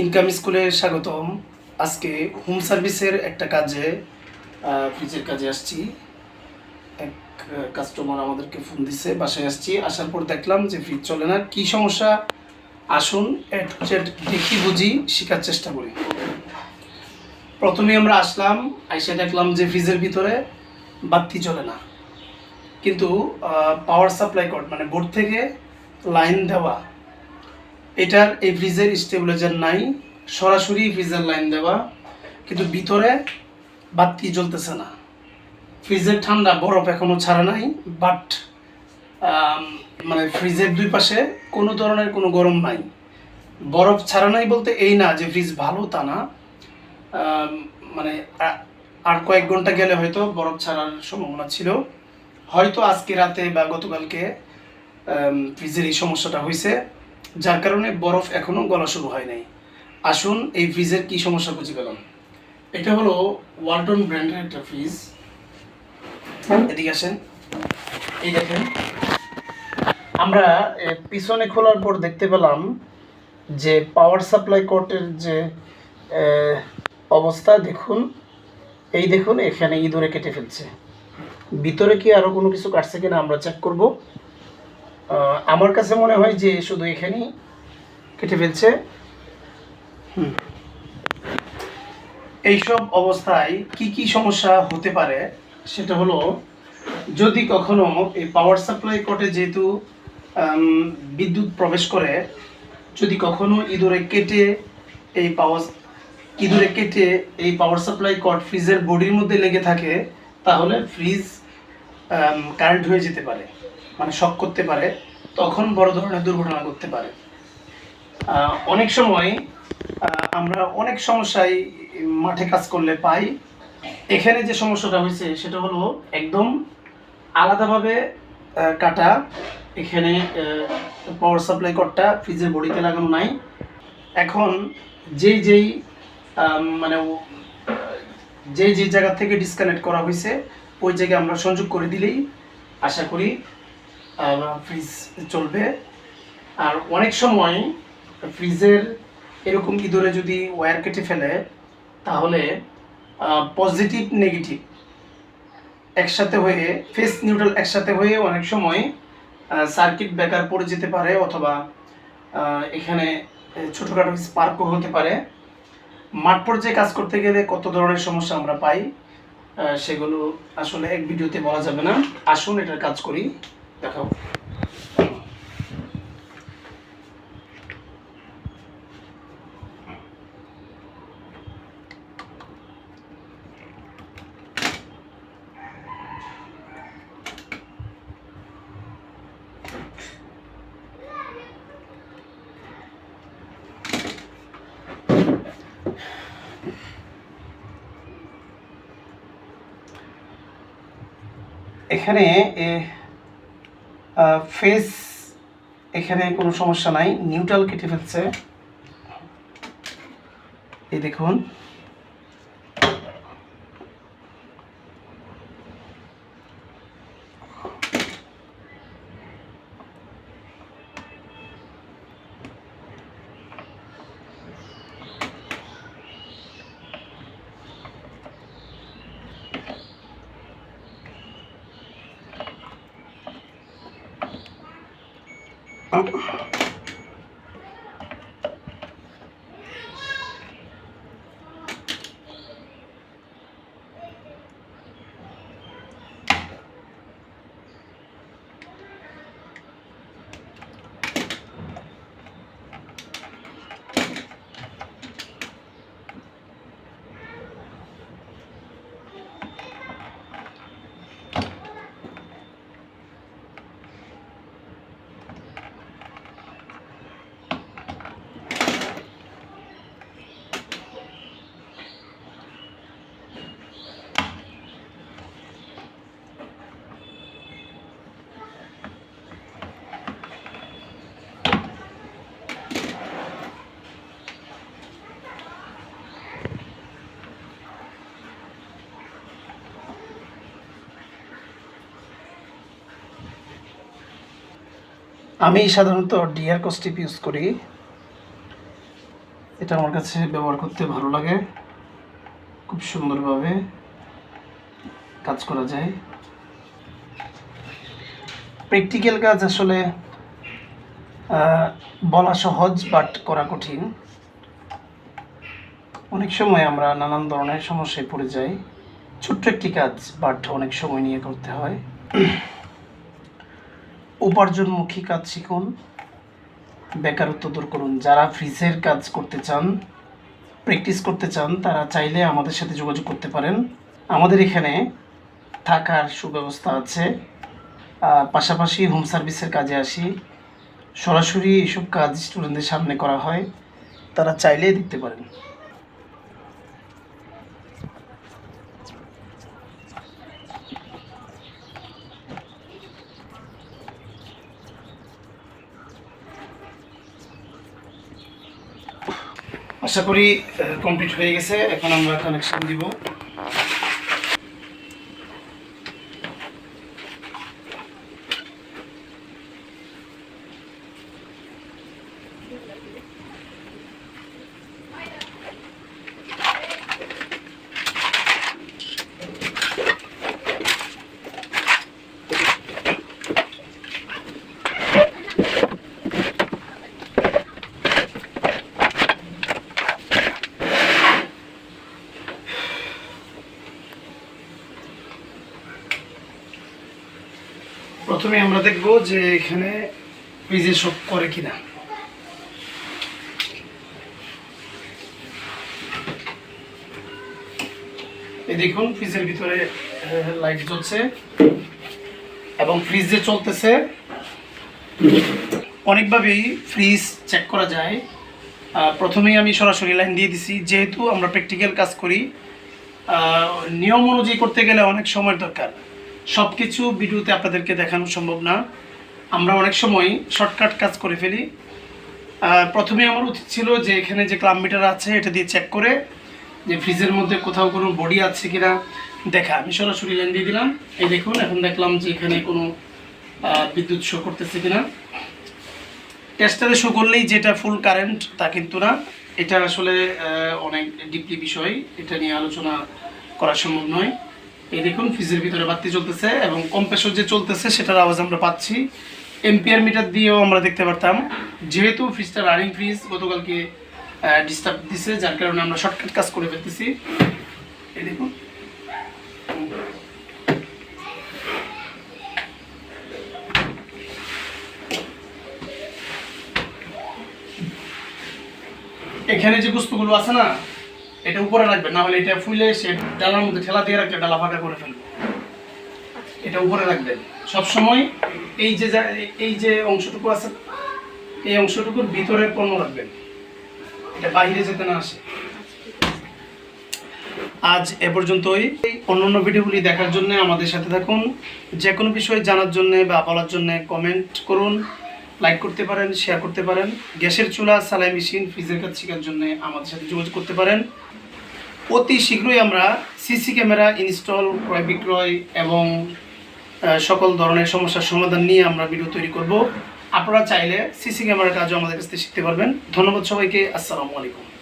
Income স্কুলে স্বাগতম। আজকে হোম সার্ভিসের একটা কাজে ফ্রিজের কাজে আসছি। এক কাস্টমার আমাদেরকে ফোন দিছে, বাসায় আসছি। আসার পর দেখলাম যে ফ্রিজ চলে না। কি সমস্যা? আসুন দেখি বুঝি, শেখার চেষ্টা করি। প্রথমে আমরা আসলাম, আইসে দেখলাম যে ফ্রিজের ভিতরে বাতি চলে না। কিন্তু পাওয়ার সাপ্লাই কর্ড মানে বোর্ড থেকে লাইন দেওয়া এটার এই ফ্রিজের স্টেবিলাইজার নাই। সরাসরি ফ্রিজের লাইন দেওয়া। কিন্তু ভিতরে বাতি জ্বলতেছে না। ফ্রিজের ঠান্ডা বরফ এখনও ছাড়া নাই বাট মানে ফ্রিজের দুই পাশে কোনো ধরনের কোনো গরম নাই। বরফ ছাড়া নাই বলতে এই না যে ফ্রিজ ভালো তা না। মানে আর কয়েক ঘণ্টা গেলে হয়তো বরফ ছাড়ার সম্ভাবনা ছিল। হয়তো আজকে রাতে বা গতকালকে ফ্রিজের এই সমস্যাটা হয়েছে যার কারণে বরফ এখনও গলা শুরু হয় নাই। আসুন এই ফ্রিজের কি সমস্যা বুঝে পেলাম। এটা হলো ওয়ালটন ব্র্যান্ডের একটা ফ্রিজ। এদিকে আসেন। এই দেখেন। আমরা পিছনে খোলার পর দেখতে পেলাম যে পাওয়ার সাপ্লাই কোর্টের যে অবস্থা দেখুন। এই দেখুন এখানে ইঁদুরে কেটে ফেলছে। ভিতরে কি আরও কোনো কিছু কাটছে কিনা আমরা চেক করব। আমার কাছে মনে হয় যে শুধু এখানেই কেটে ফেলছে। এইসব অবস্থায় কি কি সমস্যা হতে পারে সেটা হলো, যদি কখনো এই পাওয়ার সাপ্লাই কোর্টে যেহেতু বিদ্যুৎ প্রবেশ করে, যদি কখনো ইঁদুরে কেটে এই পাওয়ার ইঁদুরে কেটে এই পাওয়ার সাপ্লাই কর্ড ফ্রিজের বডির মধ্যে লেগে থাকে, তাহলে ফ্রিজ কারেন্ট হয়ে যেতে পারে মানে শক করতে পারে, তখন বড় ধরনের দুর্ঘটনা করতে পারে। অনেক সময় আমরা অনেক সমস্যায় মাঠে কাজ করলে পাই। এখানে যে সমস্যাটা হয়েছে, সেটা হলো একদম আলাদাভাবে কাটা। এখানে পাওয়ার সাপ্লাই কর্ডটা ফ্রিজের বডিতে লাগানো নাই। এখন যেই যেই মানে যে যে জায়গা থেকে ডিসকানেক্ট করা হয়েছে, ওই জায়গায় আমরা সংযোগ করে দিলেই আশা করি ফ্রিজ চলবে। আর অনেক সময় ফ্রিজের এরকম ইঁদুরে যদি ওয়্যার কেটে ফেলে, তাহলে পজিটিভ নেগেটিভ একসাথে হয়ে ফেস নিউট্রাল একসাথে হয়ে অনেক সময় সার্কিট ব্রেকার পড়ে যেতে পারে অথবা এখানে ছোটোখাটো স্পার্কও হতে পারে। মাঠ পর্যায়ে কাজ করতে গেলে কত ধরনের সমস্যা আমরা পাই সেগুলো আসলে এক ভিডিওতে বলা যাবে না। আসুন এটার কাজ করি। দেখাও। এখানে ফেস এখানে কোনো সমস্যা নাই। নিউট্রাল কেটে ফেলছে। এই দেখুন। Oh. আমি সাধারণত ডিয়ার কস্টিপ ইউজ করি। এটা আমার কাছে ব্যবহার করতে ভালো লাগে। খুব সুন্দরভাবে কাজ করা যায়। প্র্যাকটিক্যাল কাজ আসলে বলা সহজ বাট করা কঠিন। অনেক সময় আমরা নানান ধরনের সমস্যায় পড়ে যাই। ছোট্ট একটি কাজ বাট অনেক সময় নিয়ে করতে হয়। উপার্জনমুখী কাজ শিখুন, বেকারত্ব দূর করুন। যারা ফ্রিজের কাজ করতে চান, প্র্যাকটিস করতে চান, তারা চাইলে আমাদের সাথে যোগাযোগ করতে পারেন। আমাদের এখানে থাকার সুব্যবস্থা আছে। পাশাপাশি হোম সার্ভিসের কাজে আসি। সরাসরি এসব কাজ স্টুডেন্টদের সামনে করা হয়। তারা চাইলেই দেখতে পারেন। আশা করি কমপ্লিট হয়ে গেছে। এখন আমরা কানেকশন দিব। প্রথমে আমরা দেখব যে এখানে ফ্রিজে সব করে কিনা। এই দেখুন, ফ্রিজের ভিতরে লাইট জ্বলছে এবং ফ্রিজ যে চলতেছে, অনেকভাবেই ফ্রিজ চেক করা যায়। প্রথমেই আমি সরাসরি লাইন দিয়ে দিছি, যেহেতু আমরা প্র্যাকটিক্যাল কাজ করি নিয়ম অনুযায়ী করতে গেলে অনেক সময় দরকার। সব কিছু ভিডিওতে আপনাদেরকে দেখানো সম্ভব না। আমরা অনেক সময় শর্টকাট কাজ করে ফেলি। প্রথমে আমার উচিত ছিল যে এখানে যে ক্লাম মিটার আছে, এটা দিয়ে চেক করে যে ফ্রিজের মধ্যে কোথাও কোনো বডি আছে কিনা দেখা। আমি সরাসরি লাইন দিয়ে দিলাম। এই দেখুন, এখন দেখলাম যে এখানে কোনো বিদ্যুৎ শো করতেছে কিনা। টেস্টারে শো করলেই যেটা ফুল কারেন্ট তা কিন্তু না। এটা আসলে অনেক ডিপলি বিষয়। এটা নিয়ে আলোচনা করা সম্ভব নয়। এই দেখুন, ফ্রিজের ভিতরে বাতি চলতেছে এবং কম্প্রেসর যে চলতেছে, সেটার আওয়াজ আমরা পাচ্ছি। এম্পিয়ার মিটার দিয়েও আমরা দেখতে পারতাম। যেহেতু ফ্রিজটা রানিং ফ্রিজ গতকালকে ডিস্টার্ব দিছে, যার কারণে আমরা শর্টকাট কাজ করে ফেলতেছি। এই দেখুন। এখানে যে বস্তুগুলো আছে না এটা উপরে রাখবেন, না হলে এটা ফুলে সে ডালার মধ্যে ঠেলা দিয়ে রাখলে ডালা ফাঁকা করে ফেলবে। এটা উপরে রাখবেন। সবসময় এই যে এই যে অংশটুকু আছে, এই অংশটুকুর ভিতরে পণ্য রাখবেন। এটা বাইরে যেতে না আসে। আজ এ পর্যন্তই। অন্যান্য ভিডিওগুলি দেখার জন্য আমাদের সাথে থাকুন। যে কোনো বিষয় জানার জন্য বা বলার জন্য কমেন্ট করুন লাইক করতে পারেন শেয়ার করতে পারেন। গ্যাসের চুলা সালাই মেশিন ফ্রিজের কাজ শেখার জন্য আমাদের সাথে যোগাযোগ করতে পারেন। অতি শীঘ্রই আমরা সিসি ক্যামেরা ইনস্টল, ক্রয় বিক্রয় এবং সকল ধরনের সমস্যার সমাধান নিয়ে আমরা ভিডিও তৈরি করব। আপনারা চাইলে সিসি ক্যামেরার কাজও আমাদের কাছ থেকে শিখতে পারবেন। ধন্যবাদ সবাইকে। আসসালামু আলাইকুম।